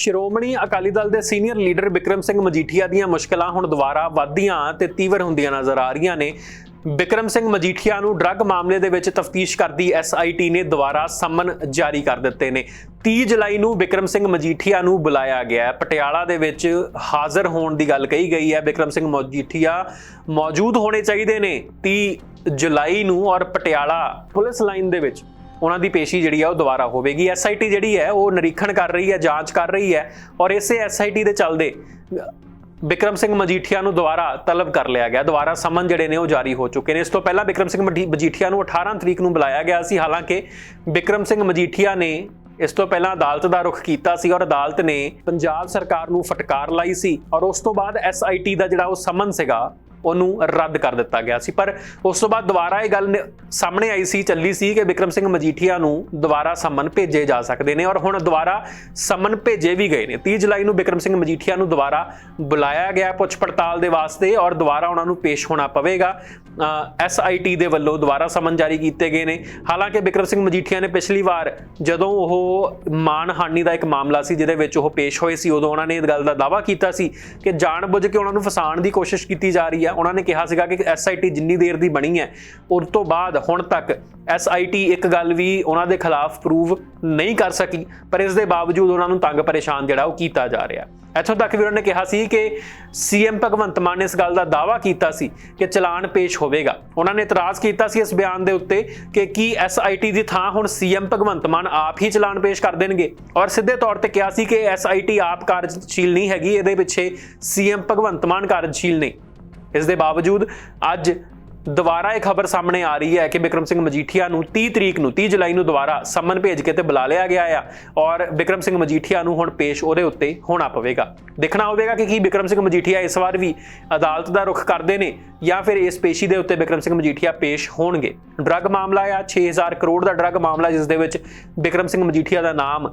ਸ਼੍ਰੋਮਣੀ ਅਕਾਲੀ ਦਲ ਦੇ senior leader Vikram Singh Majithia ਦੀਆਂ ਮੁਸ਼ਕਲਾਂ ਹੁਣ ਦੁਬਾਰਾ ਵੱਧਦੀਆਂ ਤੇ ਤੀਵਰ ਹੁੰਦੀਆਂ ਨਜ਼ਰ ਆ ਰਹੀਆਂ ਨੇ। ਵਿਕਰਮ ਸਿੰਘ ਮਜੀਠੀਆ ਨੂੰ ਡਰੱਗ ਮਾਮਲੇ ਦੇ ਵਿੱਚ ਤਫਤੀਸ਼ ਕਰਦੀ ਐਸਆਈਟੀ ਨੇ ਦੁਬਾਰਾ ਸੰਮਨ ਜਾਰੀ ਕਰ ਦਿੱਤੇ ਨੇ। 30 ਜੁਲਾਈ ਨੂੰ ਵਿਕਰਮ ਸਿੰਘ ਮਜੀਠੀਆ ਨੂੰ ਬੁਲਾਇਆ ਗਿਆ ਹੈ। ਪਟਿਆਲਾ ਦੇ ਵਿੱਚ ਹਾਜ਼ਰ ਹੋਣ ਦੀ ਗੱਲ ਕਹੀ ਗਈ ਹੈ। ਵਿਕਰਮ ਸਿੰਘ ਮਜੀਠੀਆ ਮੌਜੂਦ ਹੋਣੇ ਚਾਹੀਦੇ ਨੇ 30 ਜੁਲਾਈ ਨੂੰ ਔਰ ਪਟਿਆਲਾ ਪੁਲਿਸ ਲਾਈਨ ਦੇ ਵਿੱਚ। ਉਹਨਾਂ ਦੀ ਪੇਸ਼ੀ ਜਿਹੜੀ ਆ ਉਹ ਦੁਬਾਰਾ ਹੋਵੇਗੀ। ਐਸਆਈਟੀ ਜਿਹੜੀ ਹੈ, ਉਹ ਨਿਰੀਖਣ ਕਰ ਰਹੀ ਹੈ, ਜਾਂਚ ਕਰ ਰਹੀ ਹੈ ਔਰ ਇਸੇ ਐਸਆਈਟੀ ਦੇ ਚੱਲਦੇ, ਬਿਕਰਮ ਸਿੰਘ ਮਜੀਠੀਆ ਨੂੰ ਦੁਬਾਰਾ ਤਲਬ ਕਰ ਲਿਆ ਗਿਆ। ਦੁਬਾਰਾ ਸਮਨ ਜਿਹੜੇ ਨੇ ਉਹ ਜਾਰੀ ਹੋ ਚੁੱਕੇ ਨੇ। ਇਸ ਤੋਂ ਪਹਿਲਾਂ ਬਿਕਰਮ ਸਿੰਘ ਮਜੀ- ਮਜੀਠੀਆ ਨੂੰ 18 ਤਰੀਕ ਨੂੰ ਬੁਲਾਇਆ ਗਿਆ ਸੀ। ਹਾਲਾਂਕਿ ਬਿਕਰਮ ਸਿੰਘ ਮਜੀਠੀਆ ਨੇ ਇਸ ਤੋਂ ਪਹਿਲਾਂ ਅਦਾਲਤ ਦਾ ਰੁਖ ਕੀਤਾ ਸੀ ਔਰ ਅਦਾਲਤ ਨੇ ਪੰਜਾਬ ਸਰਕਾਰ ਨੂੰ ਫਟਕਾਰ ਲਾਈ ਸੀ ਔਰ ਉਸ ਤੋਂ ਬਾਅਦ ਐਸਆਈਟੀ ਦਾ ਜਿਹੜਾ ਉਹ ਸਮਨ ਸੀਗਾ ਉਹਨੂੰ ਰੱਦ ਕਰ ਦਿੱਤਾ ਗਿਆ ਸੀ। ਪਰ ਉਸ ਤੋਂ ਬਾਅਦ ਦੁਬਾਰਾ ਇਹ ਗੱਲ ਸਾਹਮਣੇ ਆਈ ਸੀ, ਚੱਲੀ ਸੀ ਕਿ ਵਿਕਰਮ ਸਿੰਘ ਮਜੀਠੀਆ ਨੂੰ ਦੁਬਾਰਾ ਸਮਨ ਭੇਜੇ ਜਾ ਸਕਦੇ ਨੇ ਔਰ ਹੁਣ ਦੁਬਾਰਾ ਸਮਨ ਭੇਜੇ ਵੀ ਗਏ ਨੇ। 30 ਜੁਲਾਈ ਨੂੰ ਵਿਕਰਮ ਸਿੰਘ ਮਜੀਠੀਆ ਨੂੰ ਦੁਬਾਰਾ ਬੁਲਾਇਆ ਗਿਆ ਪੁੱਛ ਪੜਤਾਲ ਦੇ ਵਾਸਤੇ ਔਰ ਦੁਬਾਰਾ ਉਹਨਾਂ ਨੂੰ ਪੇਸ਼ ਹੋਣਾ ਪਵੇਗਾ। ਐਸਆਈਟੀ ਦੇ ਵੱਲੋਂ ਦੁਬਾਰਾ ਸਮਨ ਜਾਰੀ ਕੀਤੇ ਗਏ ਨੇ। ਹਾਲਾਂਕਿ ਵਿਕਰਮ ਸਿੰਘ ਮਜੀਠੀਆ ਨੇ ਪਿਛਲੀ ਵਾਰ ਜਦੋਂ ਉਹ ਮਾਨਹਾਨੀ ਦਾ ਇੱਕ ਮਾਮਲਾ ਸੀ ਜਿਹਦੇ ਵਿੱਚ ਉਹ ਪੇਸ਼ ਹੋਏ ਸੀ, ਉਦੋਂ ਉਹਨਾਂ ਨੇ ਇਸ ਗੱਲ ਦਾ ਦਾਅਵਾ ਕੀਤਾ ਸੀ ਕਿ ਜਾਣਬੁੱਝ ਕੇ ਉਹਨਾਂ ਨੂੰ ਫਸਾਉਣ ਦੀ ਕੋਸ਼ਿਸ਼ ਕੀਤੀ ਜਾ ਰਹੀ ਹੈ ਉਹਨਾਂ ਨੇ ਕਿਹਾ ਸੀਗਾ ਕਿ ਐਸਆਈਟੀ ਜਿੰਨੀ ਦੇਰ ਦੀ ਬਣੀ ਹੈ, ਉਸ ਤੋਂ ਬਾਅਦ ਹੁਣ ਤੱਕ ਐਸਆਈਟੀ ਇੱਕ ਗੱਲ ਵੀ ਉਹਨਾਂ ਦੇ ਖਿਲਾਫ ਪ੍ਰੂਵ ਨਹੀਂ ਕਰ ਸਕੀ, ਪਰ ਇਸ ਦੇ ਬਾਵਜੂਦ ਉਹਨਾਂ ਨੂੰ ਤੰਗ ਪਰੇਸ਼ਾਨ ਜਿਹੜਾ ਉਹ ਕੀਤਾ ਜਾ ਰਿਹਾ। ਇੱਥੋਂ ਤੱਕ ਵੀ ਉਹਨਾਂ ਨੇ ਕਿਹਾ ਸੀ ਕਿ ਸੀਐਮ ਭਗਵੰਤ ਮਾਨ ਨੇ ਇਸ ਗੱਲ ਦਾ ਦਾਅਵਾ ਕੀਤਾ ਸੀ ਕਿ ਚਲਾਨ ਪੇਸ਼ ਹੋਵੇਗਾ। ਉਹਨਾਂ ਨੇ ਇਤਰਾਜ਼ ਕੀਤਾ ਸੀ ਇਸ ਬਿਆਨ ਦੇ ਉੱਤੇ ਕਿ ਕੀ ਐਸਆਈਟੀ ਦੀ ਥਾਂ ਹੁਣ ਸੀਐਮ ਭਗਵੰਤ ਮਾਨ ਆਪ ਹੀ ਚਲਾਨ ਪੇਸ਼ ਕਰ ਦੇਣਗੇ। ਔਰ ਸਿੱਧੇ ਤੌਰ ਤੇ ਕਿਹਾ ਸੀ ਕਿ ਐਸਆਈਟੀ ਆਪ ਕਾਰਜਸ਼ੀਲ ਨਹੀਂ ਹੈਗੀ, ਇਹਦੇ ਪਿੱਛੇ ਸੀਐਮ ਭਗਵੰਤ ਮਾਨ ਕਾਰਜਸ਼ੀਲ ਨੇ। ਇਸ ਦੇ ਬਾਵਜੂਦ ਅੱਜ ਦੁਬਾਰਾ ਇਹ ਖਬਰ ਸਾਹਮਣੇ ਆ ਰਹੀ ਹੈ ਕਿ ਬਿਕਰਮ ਸਿੰਘ ਮਜੀਠੀਆ ਨੂੰ 30 ਤਰੀਕ ਨੂੰ 30 ਜੁਲਾਈ ਨੂੰ ਦੁਬਾਰਾ ਸੰਮਨ ਭੇਜ ਕੇ ਤੇ ਬੁਲਾ ਲਿਆ ਗਿਆ ਆ ਔਰ ਬਿਕਰਮ ਸਿੰਘ ਮਜੀਠੀਆ ਨੂੰ ਹੁਣ ਪੇਸ਼ ਉਹਦੇ ਉੱਤੇ ਹੋਣਾ ਪਵੇਗਾ। ਦੇਖਣਾ ਹੋਵੇਗਾ ਕਿ ਕੀ ਬਿਕਰਮ ਸਿੰਘ ਮਜੀਠੀਆ ਇਸ ਵਾਰ ਵੀ ਅਦਾਲਤ ਦਾ ਰੁਖ ਕਰਦੇ ਨੇ ਜਾਂ ਫਿਰ ਇਸ ਪੇਸ਼ੀ ਦੇ ਉੱਤੇ ਬਿਕਰਮ ਸਿੰਘ ਮਜੀਠੀਆ ਪੇਸ਼ ਹੋਣਗੇ। ਡਰੱਗ ਮਾਮਲਾ ਆ 6000 ਕਰੋੜ ਦਾ ਡਰੱਗ ਮਾਮਲਾ ਜਿਸ ਦੇ ਵਿੱਚ ਬਿਕਰਮ ਸਿੰਘ ਮਜੀਠੀਆ ਦਾ ਨਾਮ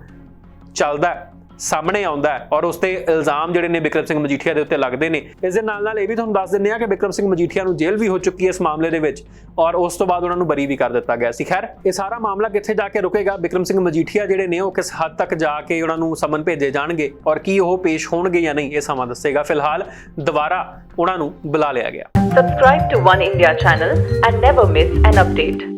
ਚੱਲਦਾ ਹੈ। ਸਾਹਮਣੇ ਆਉਂਦਾ ਹੈ ਔਰ ਉਸ ਤੇ ਇਲਜ਼ਾਮ ਜਿਹੜੇ ਨੇ ਵਿਕਰਮ ਸਿੰਘ ਮਜੀਠੀਆ ਦੇ ਉੱਤੇ ਲੱਗਦੇ ਨੇ। ਇਸ ਦੇ ਨਾਲ ਨਾਲ ਇਹ ਵੀ ਤੁਹਾਨੂੰ ਦੱਸ ਦਿੰਦੇ ਆ ਕਿ ਵਿਕਰਮ ਸਿੰਘ ਮਜੀਠੀਆ ਨੂੰ ਜੇਲ੍ਹ ਵੀ ਹੋ ਚੁੱਕੀ ਹੈ ਇਸ ਮਾਮਲੇ ਦੇ ਵਿੱਚ ਔਰ ਉਸ ਤੋਂ ਬਾਅਦ ਉਹਨਾਂ ਨੂੰ ਬਰੀ ਵੀ ਕਰ ਦਿੱਤਾ ਗਿਆ ਸੀ। ਖੈਰ, ਇਹ ਸਾਰਾ ਮਾਮਲਾ ਕਿੱਥੇ ਜਾ ਕੇ ਰੁਕੇਗਾ? ਵਿਕਰਮ ਸਿੰਘ ਮਜੀਠੀਆ ਜਿਹੜੇ ਨੇ ਉਹ ਕਿਸ ਹੱਦ ਤੱਕ ਜਾ ਕੇ ਉਹਨਾਂ ਨੂੰ ਸਮਨ ਭੇਜੇ ਜਾਣਗੇ ਔਰ ਕੀ ਉਹ ਪੇਸ਼ ਹੋਣਗੇ ਜਾਂ ਨਹੀਂ, ਇਹ ਸਮਾਂ ਦੱਸੇਗਾ। ਫਿਲਹਾਲ ਦੁਬਾਰਾ ਉਹਨਾਂ ਨੂੰ ਬੁਲਾ ਲਿਆ ਗਿਆ। Subscribe to One India channel and never miss an update.